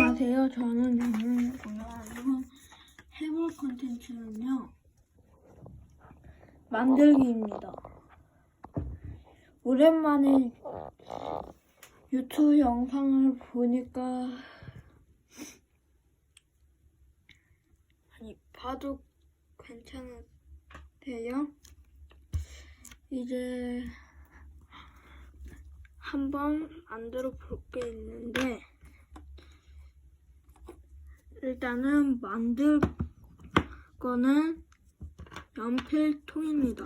안녕하세요. 저는 오늘 오늘 해볼 컨텐츠는요. 만들기입니다. 오랜만에 유튜브 영상을 보니까 아니 봐도 괜찮으세요? 이제 한번 만들어 볼 게 있는데 일단은 만들 거는 연필통입니다.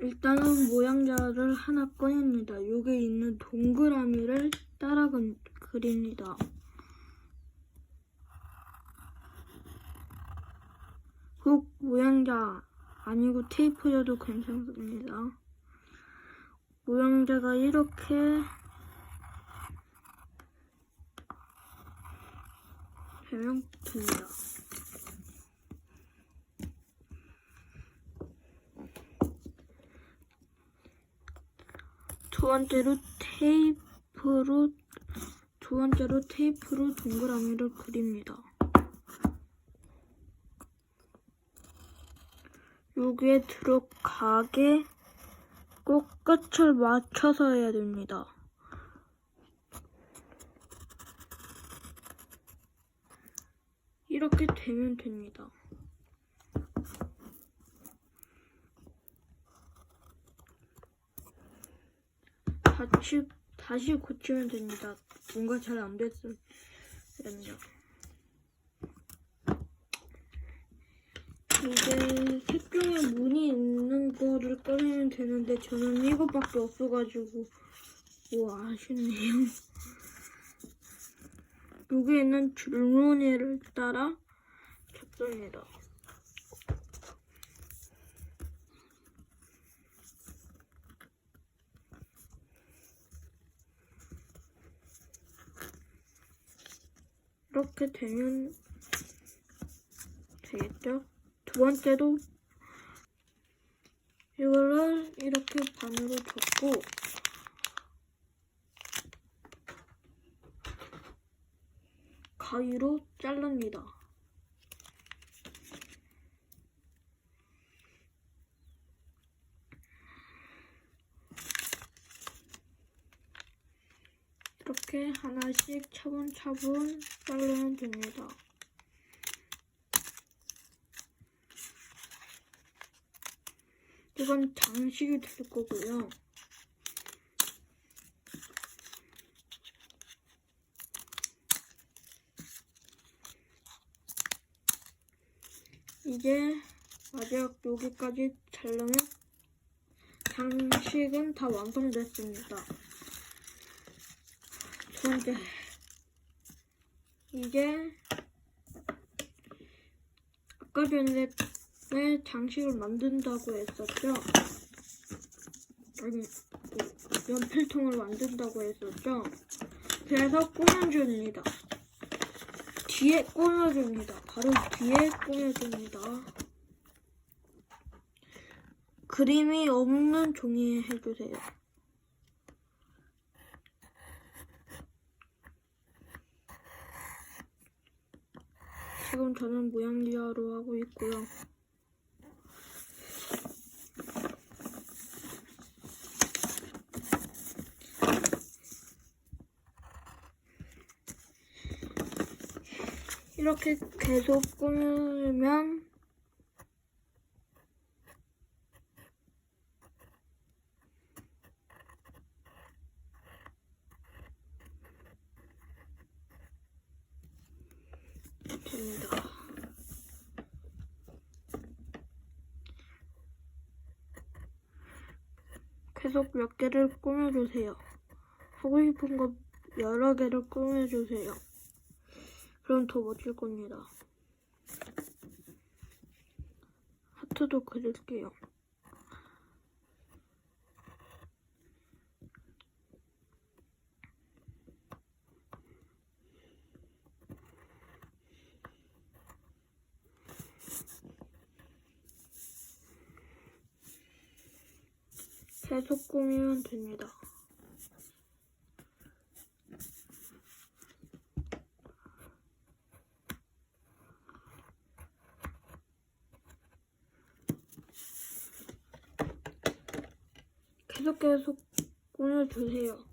일단은 모양자를 하나 꺼냅니다. 여기 있는 동그라미를 따라 그- 그립니다. 꼭 모양자 아니고 테이프여도 괜찮습니다. 모양자가 이렇게 되면 됩니다. 두 번째로 테이프로 두 번째로 테이프로 동그라미를 그립니다. 여기에 들어가게 꼭 끝을 맞춰서 해야 됩니다. 이렇게 되면 됩니다. 다시, 다시 고치면 됩니다. 뭔가 잘 안 됐으면요. 이제 색종에 무늬 있는 거를 꺼내면 되는데 저는 이것밖에 없어가지고 뭐 아쉽네요. 여기 있는 줄무늬를 따라 접습니다. 이렇게 되면 되겠죠? 두 번째도 이거를 이렇게 반으로 접고 가위로 자릅니다. 이렇게 하나씩 차분차분 자르면 됩니다. 이건 장식이 될 거고요. 이제 마지막 여기까지 자르면 장식은 다 완성됐습니다. 두 번째 이제 아까 전에 왜 장식을 만든다고 했었죠? 아니, 그 연필통을 만든다고 했었죠? 그래서 꾸며줍니다. 뒤에 꾸며줍니다. 바로 뒤에 꾸며줍니다. 그림이 없는 종이에 해주세요. 지금 저는 모양리아로 하고 있고요. 이렇게 계속 꾸미면 됩니다. 계속 몇 개를 꾸며주세요. 하고 싶은 거 여러 개를 꾸며주세요. 그럼 더 멋질 겁니다. 하트도 그릴게요. 계속 꾸미면 됩니다. 계속 계속 꾸며주세요.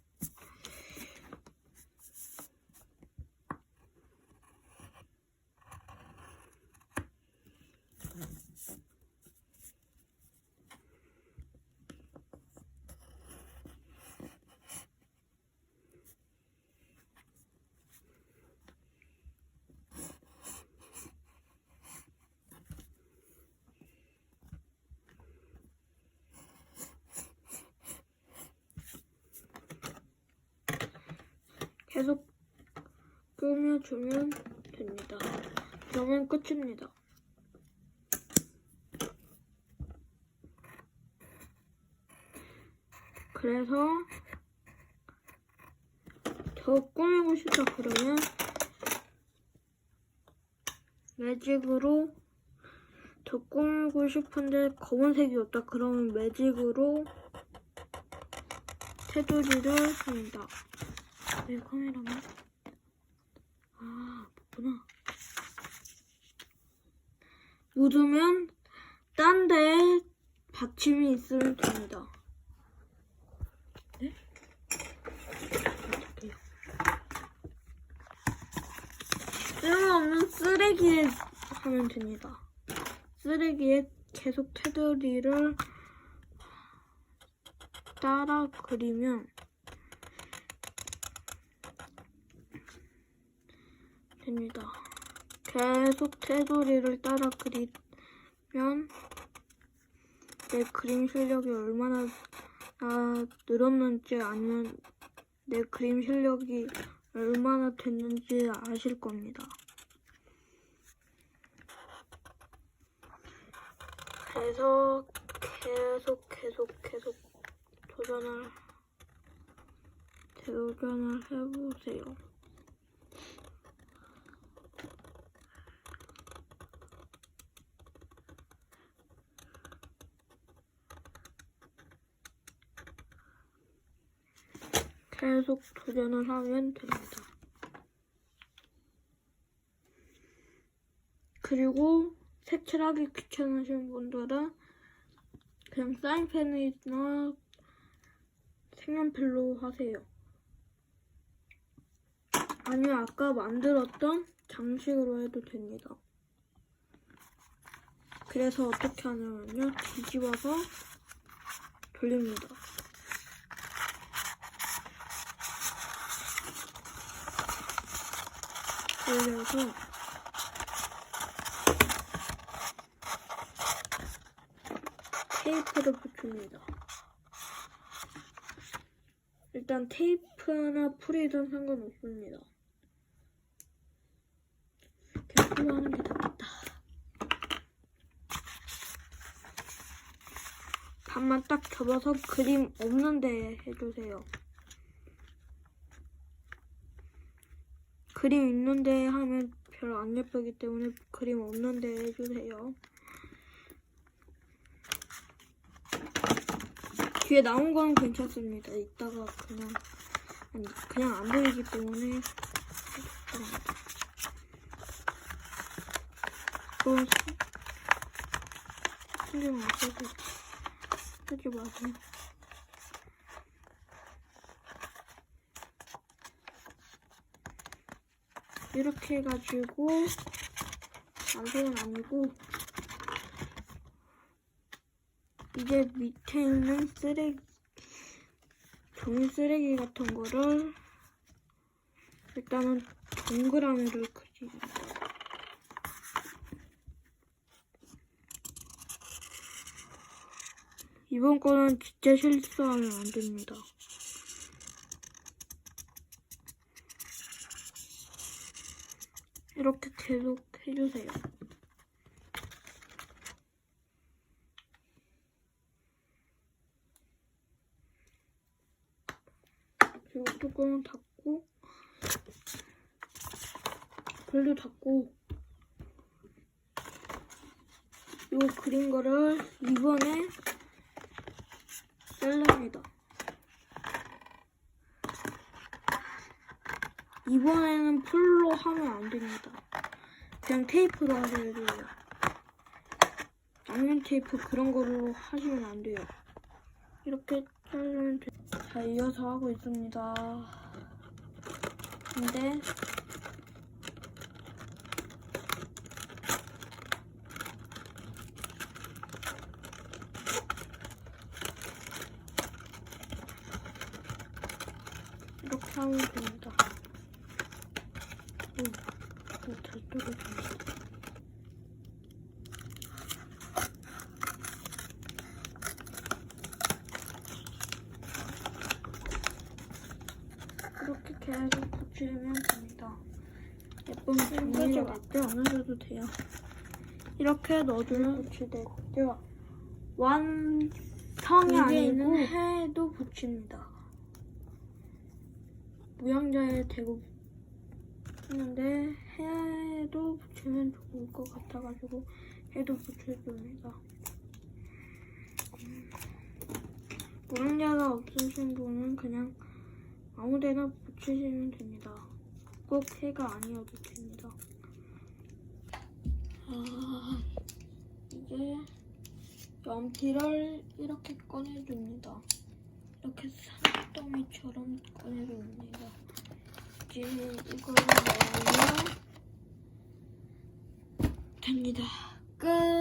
계속 꾸며주면 됩니다. 그러면 끝입니다. 그래서 더 꾸미고 싶다 그러면 매직으로 더 꾸미고 싶은데 검은색이 없다 그러면 매직으로 테두리를 합니다. 왜 카메라만? 아, 맞구나. 묻으면 딴 데에 받침이 있으면 됩니다. 네? 쓸모없는 쓰레기에 하면 됩니다. 쓰레기에 계속 테두리를 따라 그리면 됩니다. 계속 테두리를 따라 그리면 내 그림 실력이 얼마나 아, 늘었는지 아니면 내 그림 실력이 얼마나 됐는지 아실 겁니다. 그래서 계속 계속 계속 도전을 도전을 해보세요. 계속 도전을 하면 됩니다. 그리고 색칠하기 귀찮으신 분들은 그냥 사인펜이나 색연필로 하세요. 아니면 아까 만들었던 장식으로 해도 됩니다. 그래서 어떻게 하냐면요. 뒤집어서 돌립니다. 돌려서 테이프를 붙입니다. 일단 테이프나 풀이든 상관없습니다. 그냥 풀로 하는 게 낫겠다. 반만 딱 접어서 그림 없는 데 해주세요. 그림 있는데 하면 별로 안 예쁘기 때문에 그림 없는데 해주세요. 뒤에 나온 건 괜찮습니다. 이따가 그냥 아니 그냥 안 보이기 때문에. 그건 시- 신경 안 써도 하지 마세요. 이렇게 해가지고 완성은 아니고 이제 밑에 있는 쓰레기 종이 쓰레기 같은 거를 일단은 동그라미를 그립니다. 이번 거는 진짜 실수하면 안 됩니다. 이렇게 계속 해주세요. 그리고 뚜껑을 닫고 불도 닫고 이거 그린 거를 이번에 뗄랍니다. 이번에는 풀로 하면 안 됩니다. 그냥 테이프로 하셔야 돼요. 양면 테이프 그런 걸로 하시면 안 돼요. 이렇게 자르면 돼. 자, 이어서 하고 있습니다. 근데 이렇게 하면 됩니다. 오, 오, 잘 떨어집니다. 이렇게 계속 붙이면 됩니다. 예쁜 종이를 몇개 안 하셔도 돼요. 이렇게 넣어주면 붙이되고요. 완성이 아니고 해도 붙입니다. 무양자에 대고 했는데 해도 붙이면 좋을 것 같아가지고 해도 붙여줍니다. 음, 무양자가 없으신 분은 그냥 아무데나 붙이시면 됩니다. 꼭 해가 아니어도 됩니다. 아, 이제 연필을 이렇게 꺼내줍니다. 이렇게 산더미처럼 꺼내줍니다. 이제 이걸 넣으면 됩니다. 끝.